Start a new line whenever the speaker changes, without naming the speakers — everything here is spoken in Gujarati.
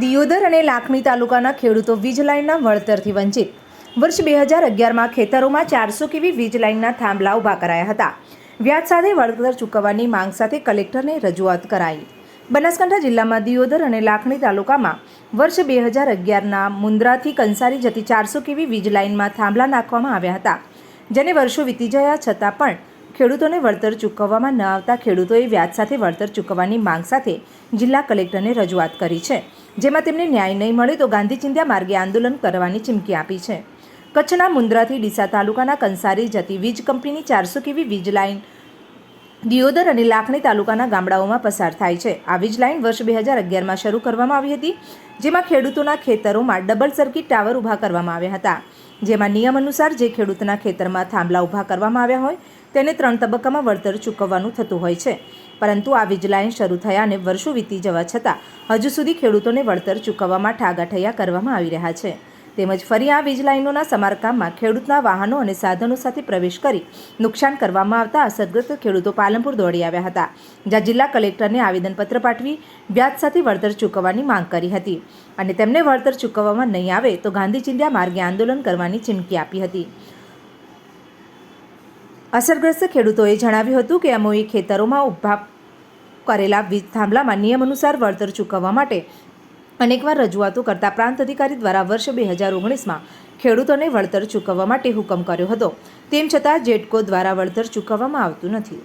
દિયોદર અને લાખણી તાલુકાના ખેડૂતો વીજ લાઇનના વળતરથી વંચિત. વર્ષ બે હજાર અગિયારમાં ખેતરોમાં ચારસો કેવી વીજ લાઇનના થાંભલા ઊભા કરાયા હતા. વ્યાજ સાથે વળતર ચૂકવવાની માંગ સાથે કલેક્ટરને રજૂઆત કરાઈ. બનાસકાંઠા જિલ્લામાં દિયોદર અને લાખણી તાલુકામાં વર્ષ બે હજાર અગિયારના મુન્દ્રાથી કંસારી જતી ચારસો કેવી વીજ લાઇનમાં થાંભલા નાખવામાં આવ્યા હતા. જેને વર્ષો વીતી જયા છતાં પણ ખેડૂતોને વળતર ચૂકવવામાં ન આવતા ખેડૂતોએ વ્યાજ સાથે વળતર ચૂકવવાની માંગ સાથે જિલ્લા કલેક્ટરને રજૂઆત કરી છે. જેમાં તેમને ન્યાય નહીં મળે તો ગાંધી ચિંધ્યા માર્ગે આંદોલન કરવાની ચીમકી આપી છે. કચ્છના મુન્દ્રાથી ડીસા તાલુકાના કંસારી જતી વીજ કંપનીની ચારસો કેવી વીજ લાઇન દિયોદર અને લાખણી તાલુકાના ગામડાઓમાં પસાર થાય છે. આ વીજ લાઇન વર્ષ બે હજાર અગિયારમાં શરૂ કરવામાં આવી હતી, જેમાં ખેડૂતોના ખેતરોમાં ડબલ સર્કિટ ટાવર ઊભા કરવામાં આવ્યા હતા. જેમાં નિયમ અનુસાર જે ખેડૂતના ખેતરમાં થાંભલા ઊભા કરવામાં આવ્યા હોય, તેને ત્રણ તબક્કામાં વળતર ચૂકવવાનું થતું હોય છે. પરંતુ આ વીજ લાઇન શરૂ થયા અને વર્ષો વીતી જવા છતાં, હજુ સુધી ખેડૂતોને વળતર ચૂકવવામાં ઠાગાઠૈયા કરવામાં આવી રહ્યા છે. તેમજ ફરી આ વીજ લાઇનોના સમારકામમાં ખેડૂતના વાહનો અને સાધનો સાથે પ્રવેશ કરી નુકસાન કરવામાં આવતા અસરગ્રસ્ત ખેડૂતો પાલનપુર દોડી આવ્યા હતા, જ્યાં જિલ્લા કલેક્ટરને આવેદનપત્ર પાઠવી વ્યાજ સાથે વળતર ચૂકવવાની માંગ કરી હતી. અને તેમને વળતર ચૂકવવામાં નહીં આવે તો ગાંધી ચિંધ્યા માર્ગે આંદોલન કરવાની ચીમકી આપી હતી. અસરગ્રસ્ત ખેડૂતોએ જણાવ્યું હતું કે અમોએ ખેતરોમાં ઊભા કરેલા વીજ થાંભલામાં નિયમ અનુસાર વળતર ચૂકવવા માટે અનેકવાર રજૂઆતો કરતા પ્રાંત અધિકારી દ્વારા વર્ષ બે હજાર ઓગણીસમાં ખેડૂતોને વળતર ચૂકવવા માટે હુકમ કર્યો હતો. તેમ છતાં જેટકો દ્વારા વળતર ચૂકવવામાં આવતું નથી.